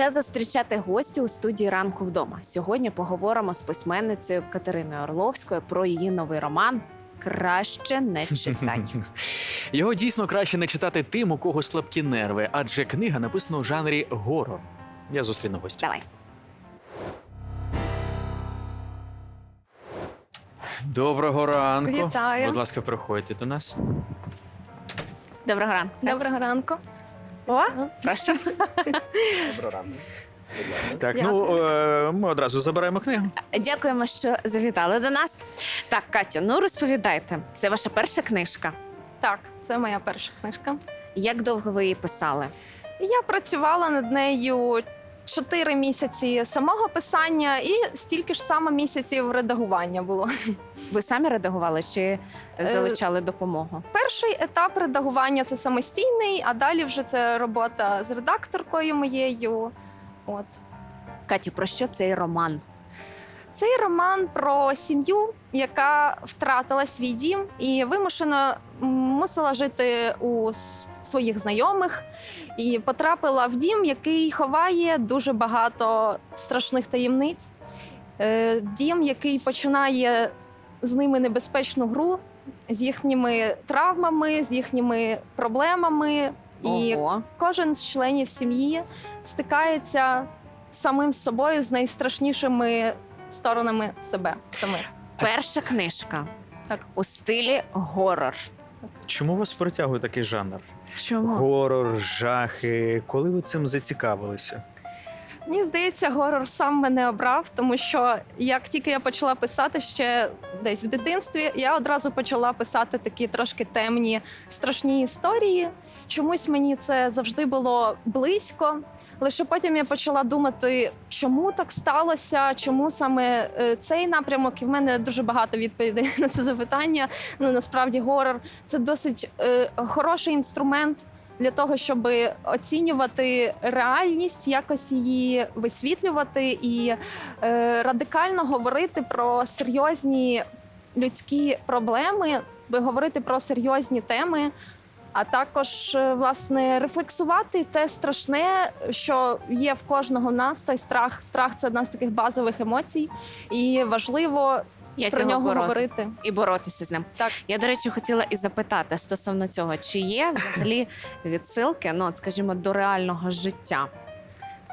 Час зустрічати гостю у студії ранку вдома. Сьогодні поговоримо з письменницею Катериною Орловською про її новий роман Краще не читати. Його дійсно краще не читати тим, у кого слабкі нерви, адже книга написана у жанрі горор. Я зустріну гостя. Давай. Доброго ранку. Вітаю. Будь ласка, приходьте до нас. Доброго ранку. Доброго ранку. О, прошу. Так, ну е, ми одразу забираємо книгу. Дякуємо, що завітали до нас. Так, Катя, ну розповідайте. Це ваша перша книжка. Так, це моя перша книжка. Як довго ви її писали? Я працювала над нею чотири місяці самого писання і стільки ж саме місяців редагування було. Ви самі редагували чи залучали допомогу? Перший етап редагування це самостійний, а далі вже це робота з редакторкою моєю. От. Катю, про що цей роман? Цей роман про сім'ю, яка втратила свій дім і вимушено мусила жити у своїх знайомих і потрапила в дім, який ховає дуже багато страшних таємниць. Е, Дім, який починає з ними небезпечну гру, з їхніми травмами, з їхніми проблемами. І Ого. кожен з членів сім'ї стикається з самим собою з найстрашнішими сторонами себе самих. Перша книжка Так. у стилі горор. Чому вас притягує такий жанр? Чому? Горор, жахи. Коли ви цим зацікавилися? Мені здається, горор сам мене обрав, тому що як тільки я почала писати ще десь в дитинстві, я одразу почала писати такі трошки темні, страшні історії. Чомусь мені це завжди було близько. Лише потім я почала думати, чому так сталося, чому саме е, цей напрямок. І в мене дуже багато відповідей на це запитання. Ну насправді горор це досить е, хороший інструмент для того, щоб оцінювати реальність, якось її висвітлювати і е, радикально говорити про серйозні людські проблеми, говорити про серйозні теми. А також е, власне рефлексувати те страшне, що є в кожного нас. Той страх. Страх це одна з таких базових емоцій, і важливо Як про нього бороти? говорити. і боротися з ним. Так. Я, до речі, хотіла і запитати стосовно цього, чи є взагалі відсилки, ну, скажімо, до реального життя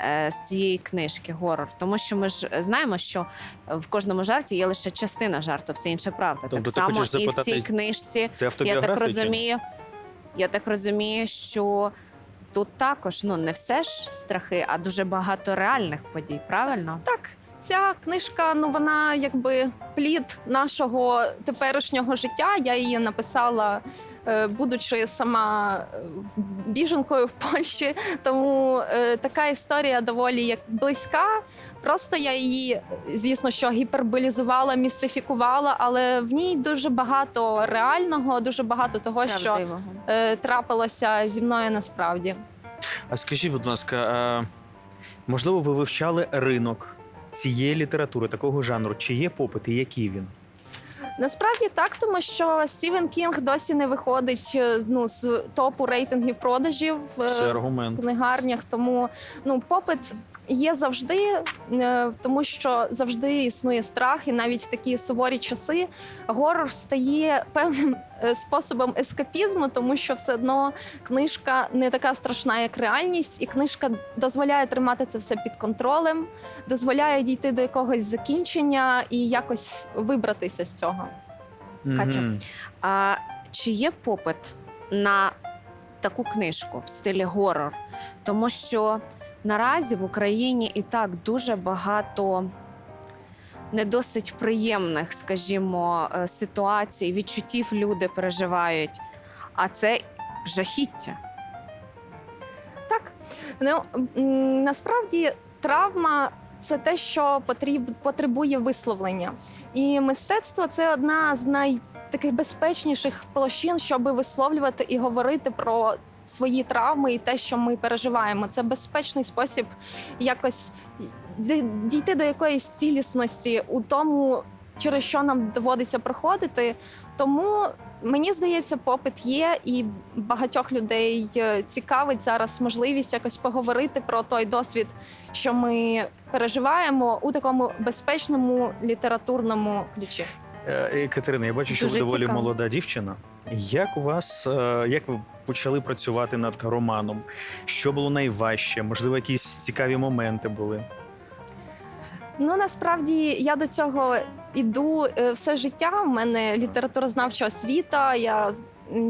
е, з цієї книжки горор. Тому що ми ж знаємо, що в кожному жарті є лише частина жарту, все інше правда. Тобто так ти само хочеш і в цій книжці. Це Я так розумію. Я так розумію, що тут також ну не все ж страхи, а дуже багато реальних подій. Правильно? Так, ця книжка, ну вона якби плід нашого теперішнього життя. Я її написала, е, будучи сама е, біженкою в Польщі. Тому е, така історія доволі як близька. Просто я її, звісно, що гіперболізувала, містифікувала, але в ній дуже багато реального, дуже багато того, що Правдивого. е, трапилося зі мною насправді. А скажіть, будь ласка, можливо, ви вивчали ринок цієї літератури, такого жанру? Чи є попит і який він? Насправді так, тому що Стівен Кінг досі не виходить е, ну, з топу рейтингів продажів е, Це в аргумент. книгарнях. Тому ну, попит є завжди, е, тому що завжди існує страх, і навіть в такі суворі часи горор стає певним е, способом ескапізму, тому що все одно книжка не така страшна, як реальність, і книжка дозволяє тримати це все під контролем, дозволяє дійти до якогось закінчення і якось вибратися з цього. Катя. А чи є попит на таку книжку в стилі горор? Тому що наразі в Україні і так дуже багато не досить приємних, скажімо, е, ситуацій, відчуттів люди переживають. А це жахіття. Так, ну насправді травма. Це те, що потребує висловлення, і мистецтво це одна з най таких безпечніших площин, щоб висловлювати і говорити про свої травми і те, що ми переживаємо. Це безпечний спосіб якось дійти до якоїсь цілісності у тому, через що нам доводиться проходити. Тому мені здається, попит є, і багатьох людей е, цікавить зараз можливість якось поговорити про той досвід, що ми переживаємо у такому безпечному літературному ключі. Е, Катерина, я бачу, що Дуже ви доволі цікаво. молода дівчина. Як у вас, е, як ви почали працювати над романом? Що було найважче? Можливо, якісь цікаві моменти були? Ну насправді я до цього іду е, все життя. У мене літературознавча освіта. Я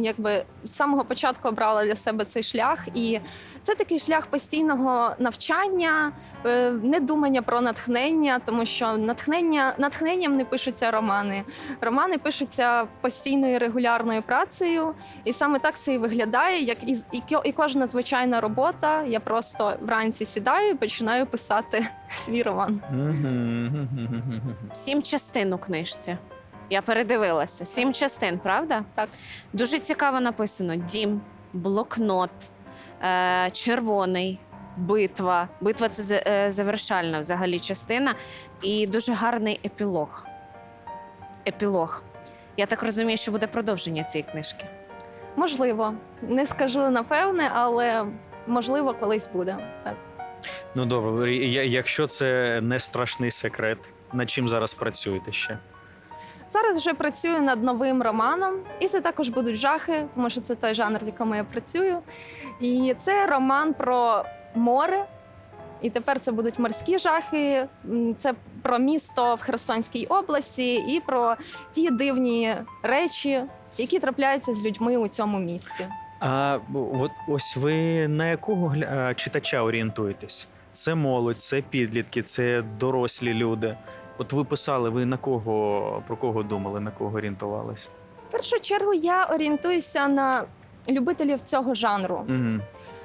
якби з самого початку обрала для себе цей шлях, і це такий шлях постійного навчання, е, недумання про натхнення, тому що натхнення натхненням не пишуться романи. Романи пишуться постійною регулярною працею, і саме так це і виглядає, як і, і, і кожна звичайна робота. Я просто вранці сідаю і починаю писати свій роман. Сім частин у книжці. Я передивилася. Сім частин, правда? Так. Дуже цікаво написано: дім, блокнот, е, червоний, битва. Битва це е, завершальна взагалі частина, і дуже гарний епілог. Епілог. Я так розумію, що буде продовження цієї книжки. Можливо, не скажу напевне, але можливо колись буде. Так. Ну добре, якщо це не страшний секрет, над чим зараз працюєте ще? Зараз вже працюю над новим романом, і це також будуть жахи, тому що це той жанр, в якому я працюю. І це роман про море. І тепер це будуть морські жахи. Це про місто в Херсонській області і про ті дивні речі, які трапляються з людьми у цьому місті. А от ось ви на якого читача орієнтуєтесь? Це молодь, це підлітки, це дорослі люди. От ви писали, ви на кого про кого думали, на кого орієнтувались? В першу чергу я орієнтуюся на любителів цього жанру. Угу.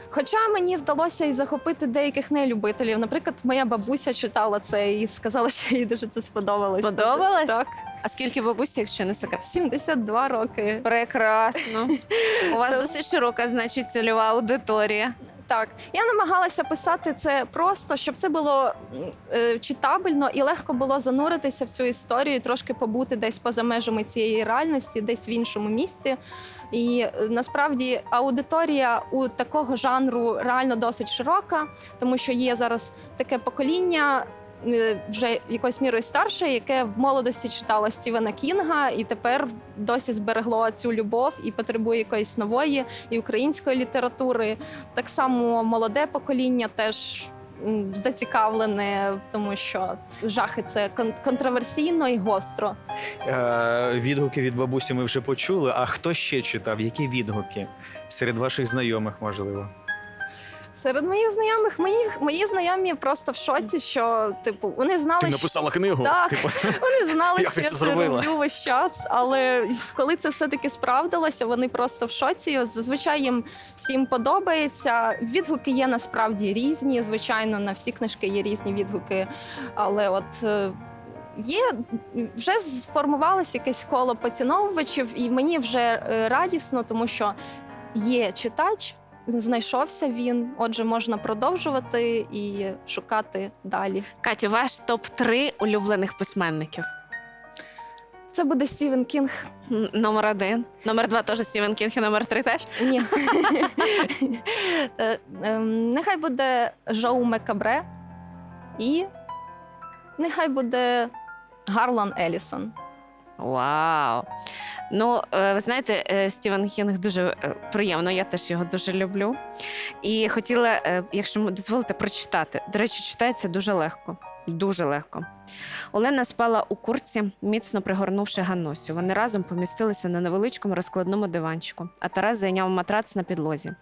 Хоча мені вдалося і захопити деяких нелюбителів. Наприклад, моя бабуся читала це і сказала, що їй дуже це сподобалось. Сподобалось? Так, А скільки бабусі, якщо не секрет? 72 роки. Прекрасно. У вас досить широка, значить, цільова аудиторія. Так, я намагалася писати це просто, щоб це було е, читабельно і легко було зануритися в цю історію, трошки побути десь поза межами цієї реальності, десь в іншому місці. І е, насправді аудиторія у такого жанру реально досить широка, тому що є зараз таке покоління. Е, Вже якоюсь мірою старше, яке в молодості читало Стівена Кінга, і тепер досі зберегло цю любов і потребує якоїсь нової і української літератури. Так само молоде покоління теж зацікавлене, тому що жахи це кон- контроверсійно і гостро. Е, відгуки від бабусі ми вже почули. А хто ще читав? Які відгуки? Серед ваших знайомих, можливо? Серед моїх знайомих, мої, мої знайомі просто в шоці, що типу вони знали, що книгу. Так. Типу, вони знали, Як що ти я це роблю весь час. Але коли це все таки справдилося, вони просто в шоці. Зазвичай їм всім подобається. Відгуки є насправді різні. Звичайно, на всі книжки є різні відгуки. Але от е, є вже сформувалося якесь коло поціновувачів, і мені вже е, радісно, тому що є читач. Знайшовся він, отже, можна продовжувати і шукати далі. Катя, ваш топ 3 улюблених письменників. Це буде Стівен Кінг. М, Номер один. Номер два теж Стівен Кінг, і номер три теж. Ні. Е, ем, Нехай буде Жоу Мекабре і нехай буде Гарлан Елісон. Вау. Ну, е, ви знаєте, е, Стівен Хінг дуже е, приємно, я теж його дуже люблю. І хотіла, якщо дозволите, прочитати. До речі, читається дуже легко. Дуже легко. Олена спала у курці, міцно пригорнувши Ганусю. Вони разом помістилися на невеличкому розкладному диванчику, а Тарас зайняв матрац на підлозі.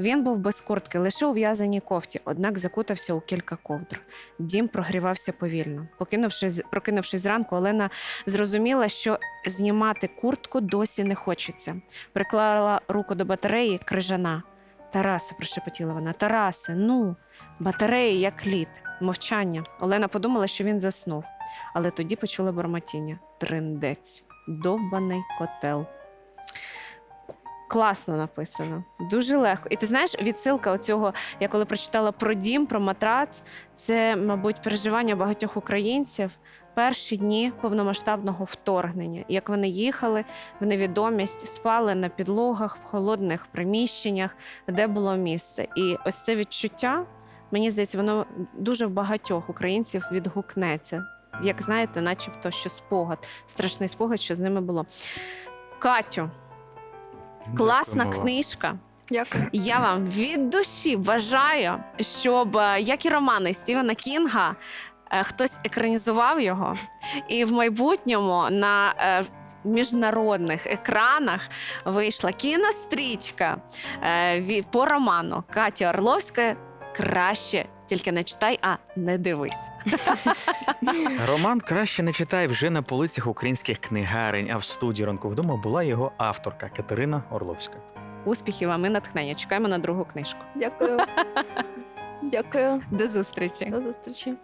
Він був без куртки, лише у в'язаній кофті, однак закутався у кілька ковдр. Дім прогрівався повільно. Покинувшись, прокинувшись зранку, Олена зрозуміла, що знімати куртку досі не хочеться. Приклала руку до батареї крижана. Тарасе, прошепотіла вона. Тарасе, ну, батареї як лід. Мовчання. Олена подумала, що він заснув, але тоді почула бормотіння. Триндець, довбаний котел. Класно написано, дуже легко. І ти знаєш, відсилка оцього, я коли прочитала про дім, про матрац, це, мабуть, переживання багатьох українців перші дні повномасштабного вторгнення. Як вони їхали в невідомість, спали на підлогах в холодних приміщеннях, де було місце. І ось це відчуття, мені здається, воно дуже в багатьох українців відгукнеться. Як знаєте, начебто, що спогад, страшний спогад, що з ними було. Катю, класна вам. книжка. Дякую. Я вам від душі бажаю, щоб е, як і романи Стівена Кінга, е, хтось екранізував його, і в майбутньому на е, міжнародних екранах вийшла кінострічка по роману Каті Орловської. Краще тільки не читай, а не дивись. Роман краще не читай вже на полицях українських книгарень, а в студії ранку вдома була його авторка Катерина Орловська. Успіхів вам і натхнення. Чекаємо на другу книжку. Дякую. Дякую. До зустрічі. До зустрічі.